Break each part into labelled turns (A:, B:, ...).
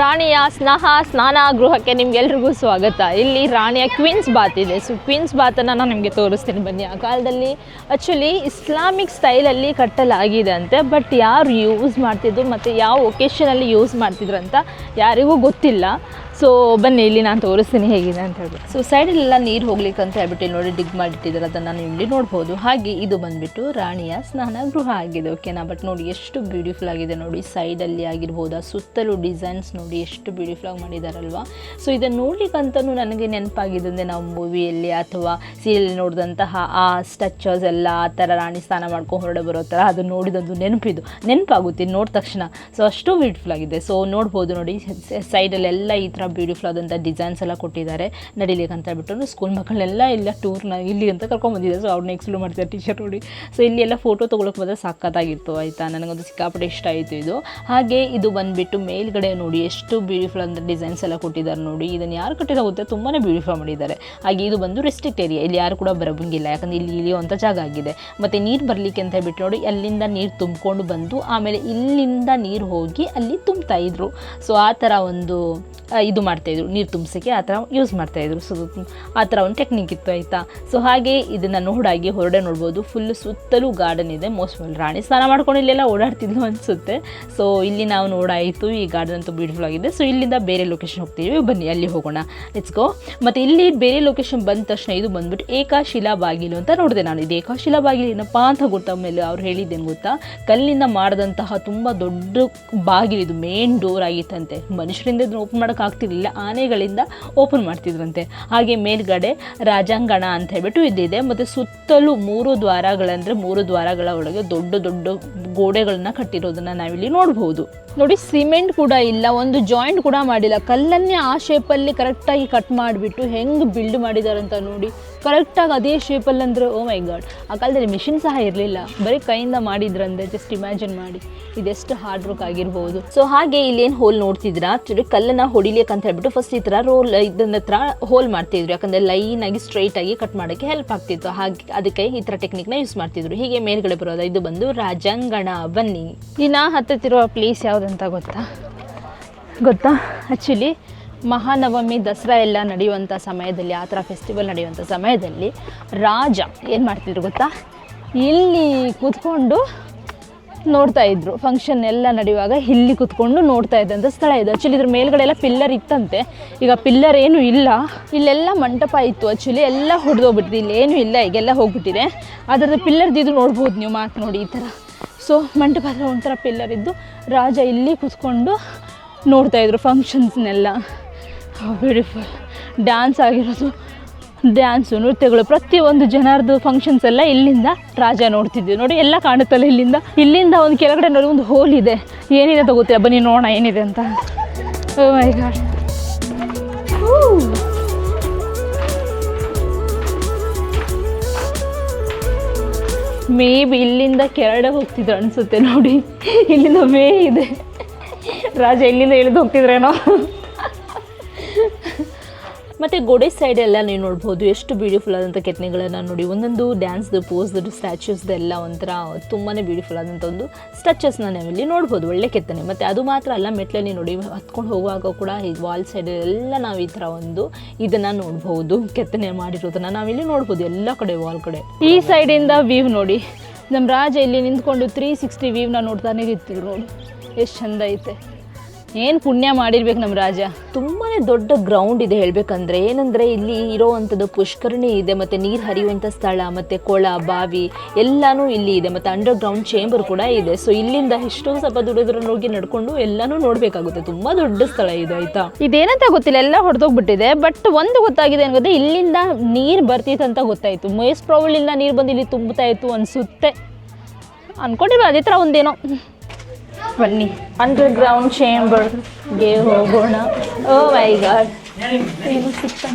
A: ರಾಣಿಯ ಸ್ನಾಹ, ಸ್ನಾನ ಗೃಹಕ್ಕೆ ನಿಮ್ಗೆಲ್ರಿಗೂ ಸ್ವಾಗತ. ಇಲ್ಲಿ ರಾಣಿಯ ಕ್ವೀನ್ಸ್ ಬಾತ್ ಇದೆ. ಸೊ ಕ್ವೀನ್ಸ್ ಬಾತನ್ನು ನಾನು ನಿಮಗೆ ತೋರಿಸ್ತೀನಿ ಬನ್ನಿ. ಆ ಕಾಲದಲ್ಲಿ ಆ್ಯಕ್ಚುಲಿ ಇಸ್ಲಾಮಿಕ್ ಸ್ಟೈಲಲ್ಲಿ ಕಟ್ಟಲಾಗಿದೆ ಅಂತೆ ಬಟ್ ಯಾರು ಯೂಸ್ ಮಾಡ್ತಿದ್ರು ಮತ್ತು ಯಾವ ಒಕೇಶನಲ್ಲಿ ಯೂಸ್ ಮಾಡ್ತಿದ್ರು ಅಂತ ಯಾರಿಗೂ ಗೊತ್ತಿಲ್ಲ. ಸೊ ಬನ್ನಿ, ಇಲ್ಲಿ ನಾನು ತೋರಿಸ್ತೀನಿ ಹೇಗಿದೆ ಅಂತ ಹೇಳ್ಬಿಟ್ಟು. ಸೊ ಸೈಡಲ್ಲೆಲ್ಲ ನೀರು ಹೋಗ್ಲಿಕ್ಕೆ ಅಂತ ಹೇಳ್ಬಿಟ್ಟು ಇಲ್ಲಿ ನೋಡಿ ಡಿಗ್ ಮಾಡಿಟ್ಟಿದ್ದಾರೆ. ಅದನ್ನು ನೀವು ಇಲ್ಲಿ ನೋಡ್ಬೋದು. ಹಾಗೆ ಇದು ಬಂದ್ಬಿಟ್ಟು ರಾಣಿಯ ಸ್ನಾನ ಗೃಹ ಆಗಿದೆ ಓಕೆನಾ ಬಟ್ ನೋಡಿ ಎಷ್ಟು ಬ್ಯೂಟಿಫುಲ್ ಆಗಿದೆ ನೋಡಿ. ಸೈಡಲ್ಲಿ ಆಗಿರ್ಬೋದು, ಆ ಸುತ್ತಲೂ ಡಿಸೈನ್ಸ್ ನೋಡಿ ಎಷ್ಟು ಬ್ಯೂಟಿಫುಲ್ ಆಗಿ ಮಾಡಿದಾರಲ್ವಾ? ಸೊ ಇದನ್ನು ನೋಡ್ಲಿಕ್ಕಂತೂ ನನಗೆ ನೆನಪಾಗಿದೆ. ಅಂದರೆ ನಾವು ಮೂವಿಯಲ್ಲಿ ಅಥವಾ ಸೀರಿಯಲ್ ನೋಡಿದಂತಹ ಆ ಸ್ಟಚರ್ಸ್ ಎಲ್ಲ, ಆ ಥರ ರಾಣಿ ಸ್ನಾನ ಮಾಡ್ಕೊಂಡು ಹೊರಡೆ ಬರೋ ಥರ ಅದು ನೋಡಿದೊಂದು ನೆನಪಿದು. ನೆನಪಾಗುತ್ತೆ ನೋಡಿದ ತಕ್ಷಣ. ಸೊ ಅಷ್ಟು ಬ್ಯೂಟಿಫುಲ್ ಆಗಿದೆ. ಸೊ ನೋಡ್ಬೋದು ನೋಡಿ ಸೈಡಲ್ಲೆಲ್ಲ ಈ ಥರ ಬ್ಯೂಟಿಫುಲ್ ಆದಂಥ ಡಿಸೈನ್ಸ್ ಎಲ್ಲ ಕೊಟ್ಟಿದ್ದಾರೆ. ನಡಿಲಿಕ್ಕೆ ಅಂತ ಹೇಳ್ಬಿಟ್ಟು ಸ್ಕೂಲ್ ಮಕ್ಕಳೆಲ್ಲ ಇಲ್ಲ ಟೂರ್ನ ಇಲ್ಲಿ ಅಂತ ಕರ್ಕೊಂಬಂದಿದ್ದಾರೆ ಸೊ ಅವ್ರನ್ನ ಎಕ್ಸ್ಪ್ಲೋರ್ ಮಾಡ್ತಾರೆ ಟೀಚರ್ ನೋಡಿ. ಸೊ ಇಲ್ಲಿ ಎಲ್ಲ ಫೋಟೋ ತೊಗೊಳಕ್ಕೆ ಬಂದರೆ ಸಾಕತ್ತಾಗಿತ್ತು ಆಯಿತಾ? ನನಗೊಂದು ಸಿಕ್ಕಾಪಟ್ಟೆ ಇಷ್ಟ ಆಯಿತು ಇದು. ಹಾಗೆ ಇದು ಬಂದುಬಿಟ್ಟು ಮೇಲ್ಗಡೆ ನೋಡಿ ಎಷ್ಟು ಬ್ಯೂಟಿಫುಲ್ ಅಂತ ಡಿಸೈನ್ಸ್ ಎಲ್ಲ ಕೊಟ್ಟಿದ್ದಾರೆ ನೋಡಿ. ಇದನ್ನು ಯಾರು ಕಟ್ಟಿರೋ ಗೊತ್ತೆ? ತುಂಬಾ ಬ್ಯೂಟಿಫುಲ್ ಮಾಡಿದ್ದಾರೆ. ಹಾಗೆ ಇದು ಬಂದು ರೆಸ್ಟ್ರಿಕ್ಟ್ ಏರಿಯಾ ಇಲ್ಲಿ ಯಾರು ಕೂಡ ಬರೋಂಗಿಲ್ಲ. ಯಾಕಂದರೆ ಇಲ್ಲಿ ಇಳಿಯುವಂಥ ಜಾಗ ಆಗಿದೆ. ಮತ್ತು ನೀರು ಬರಲಿಕ್ಕೆ ಅಂತ ಹೇಳ್ಬಿಟ್ಟು ನೋಡಿ, ಅಲ್ಲಿಂದ ನೀರು ತುಂಬಿಕೊಂಡು ಬಂದು, ಆಮೇಲೆ ಇಲ್ಲಿಂದ ನೀರು ಹೋಗಿ ಅಲ್ಲಿ ತುಂಬ್ತಾ ಇದ್ರು. ಸೊ ಆ ಥರ ಒಂದು ಇದು ಮಾಡ್ತಾಯಿದ್ರು ನೀರು ತುಂಬಿಸೋಕ್ಕೆ ಆ ಥರ ಯೂಸ್ ಮಾಡ್ತಾಯಿದ್ರು ಸೊ ಆ ಥರ ಒಂದು ಟೆಕ್ನಿಕ್ ಇತ್ತು ಆಯಿತಾ? ಸೊ ಹಾಗೆ ಇದನ್ನು ನೋಡಾಗಿ ಹೊರಡೆ ನೋಡ್ಬೋದು. ಫುಲ್ ಸುತ್ತಲೂ ಗಾರ್ಡನ್ ಇದೆ. ಮೋಸ್ಟ್ ರಾಣಿ ಸ್ನಾನ ಮಾಡ್ಕೊಂಡು ಇಲ್ಲೆಲ್ಲ ಓಡಾಡ್ತಿದ್ಲು ಅನಿಸುತ್ತೆ. ಸೊ ಇಲ್ಲಿ ನಾವು ನೋಡಾಯಿತು, ಈ ಗಾರ್ಡನ್ ಅಂತೂ ಬ್ಯೂಟಿಫುಲ್ ಆಗಿದೆ. ಸೊ ಇಲ್ಲಿಂದ ಬೇರೆ ಲೊಕೇಶನ್ ಹೋಗ್ತೀವಿ ಬನ್ನಿ, ಅಲ್ಲಿ ಹೋಗೋಣ. ಲೆಟ್ಸ್ ಗೋ ಮತ್ತು ಇಲ್ಲಿ ಬೇರೆ ಲೊಕೇಶನ್ ಬಂದ ತಕ್ಷಣ ಇದು ಬಂದ್ಬಿಟ್ಟು ಏಕಾಶಿಲಾ ಬಾಗಿಲು ಅಂತ ನೋಡಿದೆ ನಾನು. ಇದು ಏಕಾಶಿಲಾ ಬಾಗಿಲು ಏನಪ್ಪ ಅಂತ ಗೊತ್ತಾ ಮೇಲೆ ಅವ್ರು ಹೇಳಿದ್ದೇನು ಗೊತ್ತಾ? ಕಲ್ಲಿಂದ ಮಾಡಿದಂತಹ ತುಂಬ ದೊಡ್ಡ ಬಾಗಿಲು. ಇದು ಮೇನ್ ಡೋರ್ ಆಗಿತ್ತಂತೆ. ಮನುಷ್ಯರಿಂದ ಇದನ್ನು ಓಪನ್ ಮಾಡೋಕ್ಕಾಗ್ತಿರ್ಲಿಲ್ಲ ಆನೆಗಳಿಂದ ಓಪನ್ ಮಾಡ್ತಿದ್ರಂತೆ. ಹಾಗೆ ಮೇಲ್ಗಡೆ ರಾಜಾಂಗಣ ಅಂತ ಹೇಳ್ಬಿಟ್ಟು ಇದಿದೆ ಮತ್ತು ಸುತ್ತಲೂ ಮೂರು ದ್ವಾರಗಳಂದರೆ ಮೂರು ದ್ವಾರಗಳ ಒಳಗೆ ದೊಡ್ಡ ದೊಡ್ಡ ಗೋಡೆಗಳನ್ನ ಕಟ್ಟಿರೋದನ್ನ ನಾವಿಲ್ಲಿ ನೋಡಬಹುದು ನೋಡಿ, ಸಿಮೆಂಟ್ ಕೂಡ ಇಲ್ಲ. ಒಂದು ಜಾಯಿಂಟ್ ಕೂಡ ಮಾಡಿಲ್ಲ. ಕಲ್ಲನ್ನೇ ಆ ಶೇಪಲ್ಲಿ ಕರೆಕ್ಟಾಗಿ ಕಟ್ ಮಾಡಿಬಿಟ್ಟು ಹೆಂಗೆ ಬಿಲ್ಡ್ ಮಾಡಿದ್ದಾರೆ ಅಂತ ನೋಡಿ. ಕರೆಕ್ಟಾಗಿ ಅದೇ ಶೇಪಲ್ಲಿ ಅಂದರೆ ಓ ಮೈ ಗಾಡ್ ಆ ಕಾಲದಲ್ಲಿ ಮಿಷಿನ್ ಸಹ ಇರಲಿಲ್ಲ. ಬರೀ ಕೈಯಿಂದ ಮಾಡಿದ್ರಂದ್ರೆ ಜಸ್ಟ್ ಇಮ್ಯಾಜಿನ್ ಮಾಡಿ. ಇದೆಷ್ಟು ಹಾರ್ಡ್ ವರ್ಕ್ ಆಗಿರ್ಬೋದು. ಸೊ ಹಾಗೆ ಇಲ್ಲೇನು ಹೋಲ್ ನೋಡ್ತಿದ್ರ ಆ್ಯಕ್ಚುಲಿ ಕಲ್ಲನ್ನ ಹೊಡಿಲಿಕ್ಕೆ ಅಂತ ಹೇಳ್ಬಿಟ್ಟು ಫಸ್ಟ್ ಈ ಥರ ರೋಲ್ ಇದನ್ನ ಹತ್ರ ಹೋಲ್ ಮಾಡ್ತಿದ್ರು. ಯಾಕಂದರೆ ಲೈನಾಗಿ ಸ್ಟ್ರೈಟಾಗಿ ಕಟ್ ಮಾಡೋಕ್ಕೆ ಹೆಲ್ಪ್ ಆಗ್ತಿತ್ತು. ಹಾಗೆ ಅದಕ್ಕೆ ಈ ಥರ ಟೆಕ್ನಿಕ್ನ ಯೂಸ್ ಮಾಡ್ತಿದ್ರು. ಹೀಗೆ ಮೇಲ್ಗಡೆ ಬರೋದು. ಇದು ಬಂದು ರಾಜಾಂಗಣ, ಬನ್ನಿ. ಇನ್ನು ಹತ್ತಿರ ಪ್ಲೇಸ್ ಯಾವುದಂತ ಗೊತ್ತಾ? ಗೊತ್ತಾ? ಆ್ಯಕ್ಚುಲಿ ಮಹಾನವಮಿ, ದಸರಾ ಎಲ್ಲ ನಡೆಯುವಂಥ ಸಮಯದಲ್ಲಿ ಆ ಥರ ಫೆಸ್ಟಿವಲ್ ನಡೆಯುವಂಥ ಸಮಯದಲ್ಲಿ ರಾಜ ಏನು ಮಾಡ್ತಿದ್ರು ಗೊತ್ತಾ? ಇಲ್ಲಿ ಕೂತ್ಕೊಂಡು ನೋಡ್ತಾ ಇದ್ರು. ಫಂಕ್ಷನ್ ಎಲ್ಲ ನಡೆಯುವಾಗ ಇಲ್ಲಿ ಕೂತ್ಕೊಂಡು ನೋಡ್ತಾ ಇದ್ದಂಥ ಸ್ಥಳ ಇದು. ಆ್ಯಕ್ಚುಲಿ ಇದ್ರ ಮೇಲ್ಗಡೆ ಎಲ್ಲ ಪಿಲ್ಲರ್ ಇತ್ತಂತೆ. ಈಗ ಪಿಲ್ಲರ್ ಏನೂ ಇಲ್ಲ. ಇಲ್ಲೆಲ್ಲ ಮಂಟಪ ಇತ್ತು ಆ್ಯಕ್ಚುಲಿ ಎಲ್ಲ ಹೊಡೆದೋಗ್ಬಿಟ್ಟಿದೆ ಇಲ್ಲಿ ಏನೂ ಇಲ್ಲ. ಈಗೆಲ್ಲ ಹೋಗ್ಬಿಟ್ಟಿದೆ. ಅದರದ್ದು ಇದು ನೋಡ್ಬೋದು ನೀವು ಮಾತು ನೋಡಿ ಈ ಥರ. ಸೊ ಮಂಟಪ ಒಂಥರ ಪಿಲ್ಲರ್ ಇದ್ದು ರಾಜ ಇಲ್ಲಿ ಕೂತ್ಕೊಂಡು ನೋಡ್ತಾ ಇದ್ರು ಫಂಕ್ಷನ್ಸ್ನೆಲ್ಲ ಬ್ಯೂಟಿಫುಲ್ ಡ್ಯಾನ್ಸ್ ಆಗಿರೋದು ಡ್ಯಾನ್ಸು ನೃತ್ಯಗಳು ಪ್ರತಿಯೊಂದು ಜನರದು ಫಂಕ್ಷನ್ಸ್ ಎಲ್ಲ ಇಲ್ಲಿಂದ ರಾಜ ನೋಡ್ತಿದ್ವಿ. ನೋಡಿ, ಎಲ್ಲ ಕಾಣುತ್ತಲ್ಲ ಇಲ್ಲಿಂದ. ಇಲ್ಲಿಂದ ಒಂದು ಕೆಳಗಡೆ ನೋಡಿ ಒಂದು ಹೋಲ್ ಇದೆ. ಏನಿದೆ ಅಂತ ಗೊತ್ತಿಲ್ಲ. ಬನ್ನಿ, ನೋಡೋಣ ಏನಿದೆ ಅಂತ. ಮೈ ಮೇ ಬಿ ಇಲ್ಲಿಂದ ಕೆರಡೆ ಹೋಗ್ತಿದ್ರು ಅನಿಸುತ್ತೆ ನೋಡಿ. ಇಲ್ಲಿಂದ ಮೇ ಇದೆ. ರಾಜ ಇಲ್ಲಿಂದ ಇಳಿದು ಹೋಗ್ತಿದ್ರೇನೋ. ಮತ್ತು ಗೋಡೆ ಸೈಡ್ ಎಲ್ಲ ನೀವು ನೋಡ್ಬೋದು. ಎಷ್ಟು ಬ್ಯೂಟಿಫುಲ್ ಆದಂಥ ಕೆತ್ತನೆಗಳನ್ನು ನೋಡಿ. ಒಂದೊಂದು ಡ್ಯಾನ್ಸ್ದು ಪೋಸ್ದು ಸ್ಟ್ಯಾಚ್ಯೂಸ್ದೆಲ್ಲ ಒಂಥರ ತುಂಬಾ ಬ್ಯೂಟಿಫುಲ್ ಆದಂಥ ಒಂದು ಸ್ಟ್ರಚಸ್ನ ನಾವಿಲ್ಲಿ ನೋಡ್ಬೋದು. ಒಳ್ಳೆ ಕೆತ್ತನೆ. ಮತ್ತು ಅದು ಮಾತ್ರ ಅಲ್ಲ ಮೆಟ್ಲಲ್ಲಿ ನೋಡಿ ಹತ್ಕೊಂಡು ಹೋಗುವಾಗ ಕೂಡ ಈ ವಾಲ್ ಸೈಡ್ ಎಲ್ಲ ನಾವು ಈ ಥರ ಒಂದು ಇದನ್ನು ನೋಡ್ಬೋದು. ಕೆತ್ತನೆ ಮಾಡಿರೋದನ್ನು ನಾವಿಲ್ಲಿ ನೋಡ್ಬೋದು. ಎಲ್ಲ ಕಡೆ ವಾಲ್ ಕಡೆ. ಈ ಸೈಡಿಂದ ವ್ಯೂ ನೋಡಿ. ನಮ್ಮ ರಾಜ ಇಲ್ಲಿ ನಿಂತ್ಕೊಂಡು ತ್ರೀ ಸಿಕ್ಸ್ಟಿ ವ್ಯೂವ್ನ ನೋಡ್ತಾನೆ ಇರ್ತೀವಿ ನೋಡಿ. ಎಷ್ಟು ಚಂದ ಐತೆ. ಏನು ಪುಣ್ಯ ಮಾಡಿರ್ಬೇಕು ನಮ್ಮ ರಾಜ? ತುಂಬಾ ದೊಡ್ಡ ಗ್ರೌಂಡ್ ಇದೆ ಹೇಳಬೇಕಂದ್ರೆ. ಏನಂದರೆ ಇಲ್ಲಿ ಇರೋವಂಥದ್ದು ಪುಷ್ಕರಣಿ ಇದೆ ಮತ್ತು ನೀರು ಹರಿಯುವಂಥ ಸ್ಥಳ ಮತ್ತು ಕೊಳ ಬಾವಿ ಎಲ್ಲನೂ ಇಲ್ಲಿ ಇದೆ ಮತ್ತು ಅಂಡರ್ ಗ್ರೌಂಡ್ ಚೇಂಬರ್ ಕೂಡ ಇದೆ. ಸೊ ಇಲ್ಲಿಂದ ಎಷ್ಟೋ ಸ್ವಲ್ಪ ದೂರ ದೂರ ಹೋಗಿ ನಡ್ಕೊಂಡು ಎಲ್ಲನೂ ನೋಡಬೇಕಾಗುತ್ತೆ. ತುಂಬ ದೊಡ್ಡ ಸ್ಥಳ ಇದು ಆಯಿತಾ? ಇದೇನಂತ ಗೊತ್ತಿಲ್ಲ ಎಲ್ಲ ಹೊಡೆದೋಗ್ಬಿಟ್ಟಿದೆ. ಬಟ್ ಒಂದು ಗೊತ್ತಾಗಿದೆ ಏನು ಗೊತ್ತಾ ಇಲ್ಲಿಂದ ನೀರು ಬರ್ತಿತ್ತು ಅಂತ ಗೊತ್ತಾಯಿತು. ಮೈಸ್ ಪ್ರಾಬ್ಲಿಂದ ನೀರು ಬಂದು ಇಲ್ಲಿ ತುಂಬುತ್ತಾ ಇತ್ತು ಅನ್ಸುತ್ತೆ. ಅನ್ಕೊಂಡಿರ್ಬೋದು ಅದೇ ಥರ ಒಂದೇನೋ. ಬನ್ನಿ. ಅಂಡರ್ ಗ್ರೌಂಡ್ ಚೇಂಬರ್ಗೆ ಹೋಗೋಣ. ಓ ಮೈ ಗಾಡ್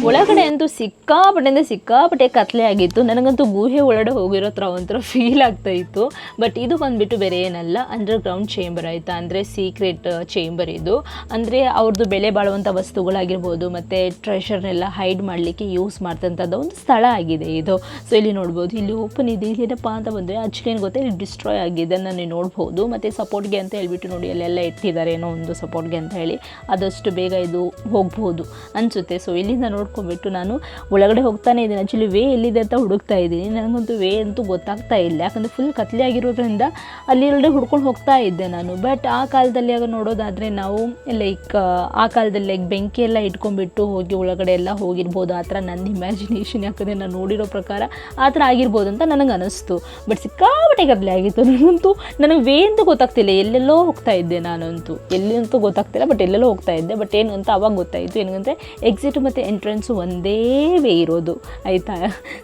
A: ಒಳಗಡೆ ಅಂತೂ ಸಿಕ್ಕಾಪಟ್ಟೆ ಅಂದರೆ ಸಿಕ್ಕಾಪಟ್ಟೆ ಕತ್ಲೆ ಆಗಿತ್ತು. ನನಗಂತೂ ಗುಹೆ ಒಳಗಡೆ ಹೋಗಿರೋ ಥರ ಒಂಥರ ಫೀಲ್ ಆಗ್ತಾ ಇತ್ತು. ಬಟ್ ಇದು ಬಂದ್ಬಿಟ್ಟು ಬೇರೆ ಏನಲ್ಲ ಅಂಡರ್ ಗ್ರೌಂಡ್ ಚೇಂಬರ್ ಆಯಿತಾ? ಅಂದರೆ ಸೀಕ್ರೆಟ್ ಚೇಂಬರ್ ಇದು. ಅಂದರೆ ಅವ್ರದ್ದು ಬೆಲೆ ಬಾಳುವಂಥ ವಸ್ತುಗಳಾಗಿರ್ಬೋದು, ಮತ್ತು ಟ್ರೆಷರ್ನೆಲ್ಲ ಹೈಡ್ ಮಾಡಲಿಕ್ಕೆ ಯೂಸ್ ಮಾಡ್ತಂಥದ್ದು ಒಂದು ಸ್ಥಳ ಆಗಿದೆ ಇದು. ಸೊ ಇಲ್ಲಿ ನೋಡ್ಬೋದು, ಇಲ್ಲಿ ಓಪನ್ ಇದೆ. ಏನಪ್ಪ ಅಂತ ಬಂದರೆ ಏನು ಗೊತ್ತಾ ಇಲ್ಲಿ ಡಿಸ್ಟ್ರಾಯ್ ಆಗಿದೆ ನಾನು ನೋಡ್ಬೋದು. ಮತ್ತು ಸಪೋರ್ಟ್ಗೆ ಅಂತ ಹೇಳ್ಬಿಟ್ಟು ನೋಡಿ, ಅಲ್ಲೆಲ್ಲ ಇಟ್ಟಿದ್ದಾರೆ ಏನೋ ಒಂದು ಸಪೋರ್ಟ್ಗೆ ಅಂತ ಹೇಳಿ. ಆದಷ್ಟು ಬೇಗ ಇದು ಹೋಗ್ಬೋದು. ಅನಿಸುತ್ತೆ. ಸೊ ಇಲ್ಲಿಂದ ನೋಡ್ಕೊಂಡ್ಬಿಟ್ಟು ನಾನು ಒಳಗಡೆ ಹೋಗ್ತಾನೆ ಇದ್ದೀನಿ. ಆ್ಯಕ್ಚುಲಿ ವೇ ಎಲ್ಲಿದೆ ಅಂತ ಹುಡುಕ್ತಾ ಇದ್ದೀನಿ. ನನಗಂತೂ ವೇ ಅಂತೂ ಗೊತ್ತಾಗ್ತಾ ಇಲ್ಲ. ಯಾಕಂದರೆ ಫುಲ್ ಕತ್ಲೆ ಆಗಿರೋದ್ರಿಂದ ಅಲ್ಲಿರಡೆ ಹುಡ್ಕೊಂಡು ಹೋಗ್ತಾ ಇದ್ದೆ ನಾನು. ಬಟ್ ಆ ಕಾಲದಲ್ಲಿ ಆಗ ನೋಡೋದಾದರೆ ನಾವು ಲೈಕ್ ಆ ಕಾಲದಲ್ಲಿ ಲೈಕ್ ಬೆಂಕಿ ಎಲ್ಲ ಇಟ್ಕೊಂಡ್ಬಿಟ್ಟು ಹೋಗಿ ಒಳಗಡೆ ಎಲ್ಲ ಹೋಗಿರ್ಬೋದು. ಆ ಥರ ನನ್ನ ಇಮ್ಯಾಜಿನೇಷನ್ ಯಾಕಂದರೆ ನಾನು ನೋಡಿರೋ ಪ್ರಕಾರ ಆ ಥರ ಆಗಿರ್ಬೋದು ಅಂತ ನನಗೆ ಅನಿಸ್ತು. ಬಟ್ ಸಿಕ್ಕಾಪಟ್ಟೆ ಕತ್ಲೆ ಆಗಿತ್ತು. ನನಗಂತೂ ನನಗೆ ವೇ ಅಂತ ಗೊತ್ತಾಗ್ತಿಲ್ಲ. ಎಲ್ಲೆಲ್ಲೋ ಹೋಗ್ತಾ ಇದ್ದೆ ನಾನಂತೂ. ಎಲ್ಲಿ ಅಂತೂ ಗೊತ್ತಾಗ್ತಿಲ್ಲ ಬಟ್ ಎಲ್ಲೆಲ್ಲೋ ಹೋಗ್ತಾ ಇದ್ದೆ. ಬಟ್ ಏನು ಅಂತ ಅವಾಗ ಗೊತ್ತಾಯಿತು. ಏನಂದರೆ ಎಕ್ಸಿಟ್ ಮತ್ತು ಎಂಟ್ರೆನ್ಸು ಒಂದೇ ವೇ ಇರೋದು. ಆಯಿತಾ?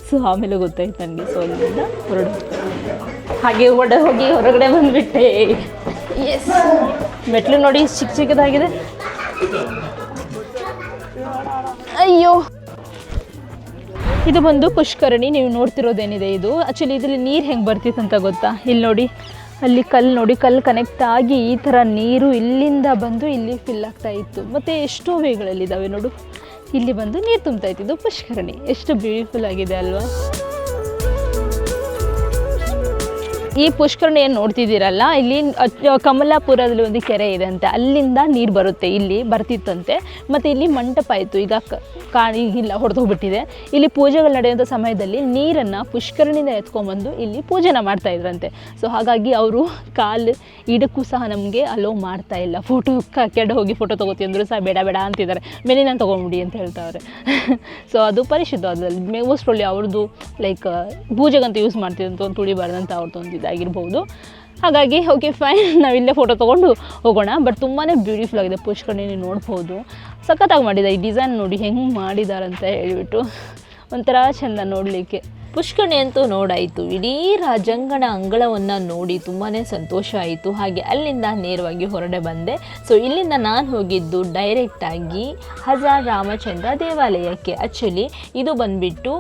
A: ಸೊ ಆಮೇಲೆ ಗೊತ್ತಾಯ್ತು ನನಗೆ. ಸೊ ಅಲ್ಲಿಂದ ಹೊರಡು ಹಾಗೆ ಹೊಡೆ ಹೋಗಿ ಹೊರಗಡೆ ಬಂದುಬಿಟ್ಟೆ. ಎಸ್ ಮೆಟ್ಲು ನೋಡಿ ಚಿಕ್ಕ ಚಿಕ್ಕದಾಗಿದೆ. ಅಯ್ಯೋ. ಇದು ಬಂದು ಪುಷ್ಕರಣಿ. ನೀವು ನೋಡ್ತಿರೋದೇನಿದೆ ಇದು? ಆ್ಯಕ್ಚುಲಿ ಇದರಲ್ಲಿ ನೀರು ಹೆಂಗೆ ಬರ್ತಿತ್ತು ಅಂತ ಗೊತ್ತಾ? ಇಲ್ಲಿ ನೋಡಿ. ಅಲ್ಲಿ ಕಲ್ಲು ನೋಡಿ, ಕಲ್ಲು ಕನೆಕ್ಟ್ ಆಗಿ ಈ ಥರ ನೀರು ಇಲ್ಲಿಂದ ಬಂದು ಇಲ್ಲಿ ಫಿಲ್ ಆಗ್ತಾ ಇತ್ತು. ಮತ್ತು ಎಷ್ಟೋ ವೇಗಳಲ್ಲಿದ್ದಾವೆ ನೋಡು. ಇಲ್ಲಿ ಬಂದು ನೀರು ತುಂಬ್ತಾ ಇತ್ತು. ಇದು ಪುಷ್ಕರಣಿ ಎಷ್ಟು ಬ್ಯೂಟಿಫುಲ್ ಆಗಿದೆ ಅಲ್ವಾ? ಈ ಪುಷ್ಕರಣಿ ಏನು ನೋಡ್ತಿದ್ದೀರಲ್ಲ, ಇಲ್ಲಿ ಕಮಲಾಪುರದಲ್ಲಿ ಒಂದು ಕೆರೆ ಇದೆ ಅಂತೆ. ಅಲ್ಲಿಂದ ನೀರು ಬರುತ್ತೆ, ಇಲ್ಲಿ ಬರ್ತಿತ್ತಂತೆ. ಮತ್ತು ಇಲ್ಲಿ ಮಂಟಪ ಆಯಿತು, ಈಗ ಕ- ಈಗಿಲ್ಲ ಹೊಡೆದೋಗ್ಬಿಟ್ಟಿದೆ ಇಲ್ಲಿ ಪೂಜೆಗಳು ನಡೆಯುವಂಥ ಸಮಯದಲ್ಲಿ ನೀರನ್ನು ಪುಷ್ಕರಣಿಯಿಂದ ಎತ್ಕೊಂಡ್ಬಂದು ಇಲ್ಲಿ ಪೂಜೆನ ಮಾಡ್ತಾ ಇದ್ರಂತೆ. ಸೊ ಹಾಗಾಗಿ ಅವರು ಕಾಲು ಇಡಕ್ಕೂ ಸಹ ನಮಗೆ ಅಲೋ ಮಾಡ್ತಾ ಇಲ್ಲ. ಫೋಟೋ ಕೆಡ ಹೋಗಿ ಫೋಟೋ ತೊಗೋತೀವಿ ಅಂದರೂ ಸಹ ಬೇಡ ಬೇಡ ಅಂತಿದ್ದಾರೆ. ನಾನು ತೊಗೊಂಬಿಡಿ ಅಂತ ಹೇಳ್ತಾವ್ರೆ. ಸೊ ಅದು ಪರಿಶುದ್ಧ ಅದ್ರಲ್ಲಿ ಮೋಸ್ಟ್ ಅವ್ರದ್ದು ಲೈಕ್ ಪೂಜೆಗಂತ ಯೂಸ್ ಮಾಡ್ತಿದ್ದಂತ ಒಂದು ತುಳಿಬಾರ್ದಂತ ಅವ್ರದ್ದು ಒಂದು ಇದಾಗಿರ್ಬೋದು ಹಾಗಾಗಿ ಓಕೆ ಫೈನ್ ನಾವಿಲ್ಲೇ ಫೋಟೋ ತೊಗೊಂಡು ಹೋಗೋಣ. ಬಟ್ ತುಂಬಾ ಬ್ಯೂಟಿಫುಲ್ ಆಗಿದೆ ಪುಷ್ಕರಣಿ ನೀವು ನೋಡ್ಬೋದು. ಸಖತ್ತಾಗಿ ಮಾಡಿದ್ದಾರೆ ಈ ಡಿಸೈನ್ ನೋಡಿ, ಹೆಂಗೆ ಮಾಡಿದಾರಂತ ಅಂತ ಹೇಳಿಬಿಟ್ಟು ಒಂಥರ ಚೆಂದ ನೋಡಲಿಕ್ಕೆ. ಪುಷ್ಕರಣಿ ಅಂತೂ ನೋಡಾಯಿತು. ಇಡೀ ರಾಜಂಗಣ ಅಂಗಳವನ್ನು ನೋಡಿ ತುಂಬಾ ಸಂತೋಷ ಆಯಿತು. ಹಾಗೆ ಅಲ್ಲಿಂದ ನೇರವಾಗಿ ಹೊರಡೆ ಬಂದೆ. ಸೊ ಇಲ್ಲಿಂದ ನಾನು ಹೋಗಿದ್ದು ಡೈರೆಕ್ಟಾಗಿ ಹಜಾರ್ ರಾಮಚಂದ್ರ ದೇವಾಲಯಕ್ಕೆ. ಆ್ಯಕ್ಚುಲಿ ಇದು ಬಂದುಬಿಟ್ಟು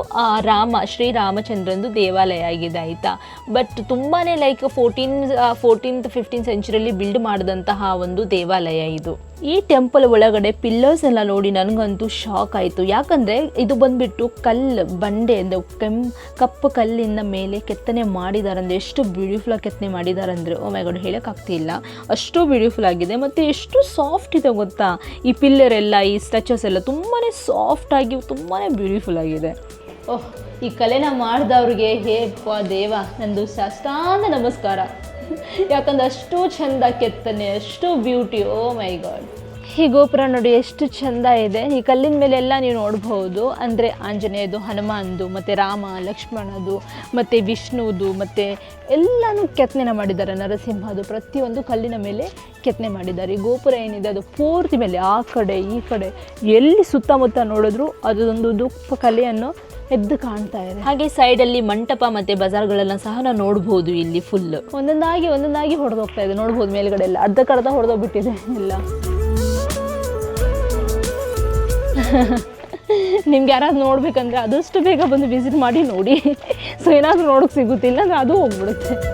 A: ರಾಮ ಶ್ರೀರಾಮಚಂದ್ರಂದು ದೇವಾಲಯ ಆಗಿದೆ ಆಯಿತಾ. ಬಟ್ ತುಂಬಾ ಲೈಕ್ ಫೋರ್ಟೀನ್ ಫೋರ್ಟೀನ್ತ್ ಫಿಫ್ಟೀನ್ ಸೆಂಚುರಿಯಲ್ಲಿ ಬಿಲ್ಡ್ ಮಾಡಿದಂತಹ ಒಂದು ದೇವಾಲಯ ಇದು. ಈ ಟೆಂಪಲ್ ಒಳಗಡೆ ಪಿಲ್ಲರ್ಸ್ ಎಲ್ಲ ನೋಡಿ ನನಗಂತೂ ಶಾಕ್ ಆಯಿತು. ಯಾಕಂದರೆ ಇದು ಬಂದುಬಿಟ್ಟು ಕಲ್ಲು ಬಂಡೆ ಅಂದರೆ ಕೆಂ, ಕಪ್ಪು ಕಲ್ಲಿಂದ ಮೇಲೆ ಕೆತ್ತನೆ ಮಾಡಿದ್ದಾರೆ ಅಂದರೆ ಎಷ್ಟು ಬ್ಯೂಟಿಫುಲ್ಲಾಗಿ ಕೆತ್ತನೆ ಮಾಡಿದ್ದಾರೆ ಅಂದರೆ ಓ ಮೈ ಹೇಳೋಕ್ಕಾಗ್ತಿಲ್ಲ ಅಷ್ಟು ಬ್ಯೂಟಿಫುಲ್ ಆಗಿದೆ. ಮತ್ತು ಎಷ್ಟು ಸಾಫ್ಟ್ ಇದೆ ಗೊತ್ತಾ? ಈ ಪಿಲ್ಲರ್ ಎಲ್ಲ, ಈ ಸ್ಟ್ರಚಸ್ ಎಲ್ಲ ತುಂಬಾ ಸಾಫ್ಟಾಗಿ ತುಂಬಾ ಬ್ಯೂಟಿಫುಲ್ ಆಗಿದೆ. ಓಹ್, ಈ ಕಲೆನ ಮಾಡಿದವ್ರಿಗೆ, ಹೇ ದೇವ, ನಂದು ಸಾಷ್ಟಾಂಗ ನಮಸ್ಕಾರ. ಯಾಕಂದ್ರೆ ಅಷ್ಟು ಚಂದ ಕೆತ್ತನೆ, ಅಷ್ಟು ಬ್ಯೂಟಿ ಓ ಮೈ ಗಾಡ್ ಈ ಗೋಪುರ ನೋಡಿ ಎಷ್ಟು ಚಂದ ಇದೆ. ಈ ಕಲ್ಲಿನ ಮೇಲೆಲ್ಲ ನೀವು ನೋಡಬಹುದು ಅಂದರೆ ಆಂಜನೇಯದು, ಹನುಮಾನ್ದು, ಮತ್ತು ರಾಮ, ಲಕ್ಷ್ಮಣದು, ಮತ್ತು ವಿಷ್ಣುವುದು ಮತ್ತು ಎಲ್ಲನೂ ಕೆತ್ತನೆನ ಮಾಡಿದ್ದಾರೆ. ನರಸಿಂಹದು ಪ್ರತಿಯೊಂದು ಕಲ್ಲಿನ ಮೇಲೆ ಕೆತ್ತನೆ ಮಾಡಿದ್ದಾರೆ. ಈ ಗೋಪುರ ಏನಿದೆ, ಅದು ಪೂರ್ತಿ ಮೇಲೆ, ಆ ಕಡೆ, ಈ ಕಡೆ, ಎಲ್ಲಿ ಸುತ್ತಮುತ್ತ ನೋಡಿದ್ರು ಅದೊಂದು ದುಪ್ಪ ಕಲೆಯನ್ನು ಎದ್ದು ಕಾಣ್ತಾ ಇದೆ. ಹಾಗೆ ಸೈಡ್ ಅಲ್ಲಿ ಮಂಟಪ ಮತ್ತೆ ಬಜಾರ್ಗಳನ್ನ ಸಹ ನಾವು ನೋಡಬಹುದು ಇಲ್ಲಿ ಫುಲ್ ಒಂದೊಂದಾಗಿ ಒಂದೊಂದಾಗಿ ಹೊಡೆದೋಗ್ತಾ ಇದೆ. ನೋಡಬಹುದು ಮೇಲ್ಗಡೆ ಎಲ್ಲ ಅರ್ಧಕ್ಕರ್ಧ ಹೊಡೆದೋಗ್ಬಿಟ್ಟಿದೆ ಎಲ್ಲ. ನಿಮ್ಗೆ ಯಾರಾದ್ರು ನೋಡ್ಬೇಕಂದ್ರೆ ಆದಷ್ಟು ಬೇಗ ಬಂದು ವಿಸಿಟ್ ಮಾಡಿ ನೋಡಿ. ಸೊ ಏನಾದರೂ ನೋಡೋಕೆ ಸಿಗುತ್ತಿಲ್ಲ ಅಂದ್ರೆ ಅದು ಹೋಗ್ಬಿಡುತ್ತೆ.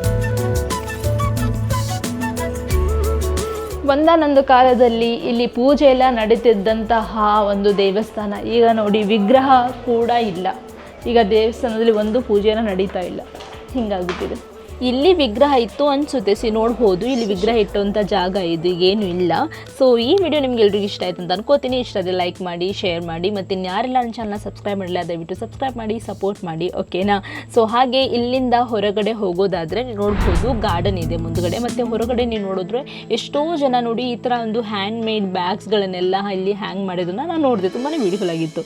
A: ಒಂದಾನೊಂದು ಕಾಲದಲ್ಲಿ ಇಲ್ಲಿ ಪೂಜೆ ಎಲ್ಲ ನಡೀತಿದ್ದಂತಹ ಒಂದು ದೇವಸ್ಥಾನ. ಈಗ ನೋಡಿ, ವಿಗ್ರಹ ಕೂಡ ಇಲ್ಲ. ಈಗ ದೇವಸ್ಥಾನದಲ್ಲಿ ಒಂದು ಪೂಜೆನ ನಡೀತಾ ಇಲ್ಲ. ಹಿಂಗಾಗ್ಬಿಟ್ಟಿದೆ. ಇಲ್ಲಿ ವಿಗ್ರಹ ಇತ್ತು ಅನಿಸುತ್ತೆ. ಸಿ ನೋಡ್ಬೋದು ಇಲ್ಲಿ ವಿಗ್ರಹ ಇಟ್ಟುವಂಥ ಜಾಗ ಇದು, ಏನು ಇಲ್ಲ. ಸೊ, ಈ ವಿಡಿಯೋ ನಿಮ್ಗೆ ಎಲ್ರಿಗೂ ಇಷ್ಟ ಆಯ್ತು ಅಂತ ಅನ್ಕೋತೀನಿ. ಇಷ್ಟ ಆದರೆ ಲೈಕ್ ಮಾಡಿ ಶೇರ್ ಮಾಡಿ, ಮತ್ತು ಇನ್ಯಾರೆಲ್ಲ ನನ್ನ ಚಾನಲ್ನ ಸಬ್ಸ್ಕ್ರೈಬ್ ಮಾಡಿಲ್ಲ ದಯವಿಟ್ಟು ಸಬ್ಸ್ಕ್ರೈಬ್ ಮಾಡಿ ಸಪೋರ್ಟ್ ಮಾಡಿ ಓಕೆನಾ ಸೊ ಹಾಗೆ ಇಲ್ಲಿಂದ ಹೊರಗಡೆ ಹೋಗೋದಾದರೆ ನೋಡ್ಬೋದು ಗಾರ್ಡನ್ ಇದೆ ಮುಂದ್ಗಡೆ. ಮತ್ತು ಹೊರಗಡೆ ನೀವು ನೋಡಿದ್ರೆ ಎಷ್ಟೋ ಜನ ನೋಡಿ ಈ ಥರ ಒಂದು ಹ್ಯಾಂಡ್ ಮೇಡ್ ಬ್ಯಾಗ್ಸ್ಗಳನ್ನೆಲ್ಲ ಇಲ್ಲಿ ಹ್ಯಾಂಗ್ ಮಾಡಿದ್ದನ್ನು ನಾನು ನೋಡಿದೆ. ತುಂಬಾ ಬ್ಯೂಟಿಫುಲ್ ಆಗಿತ್ತು.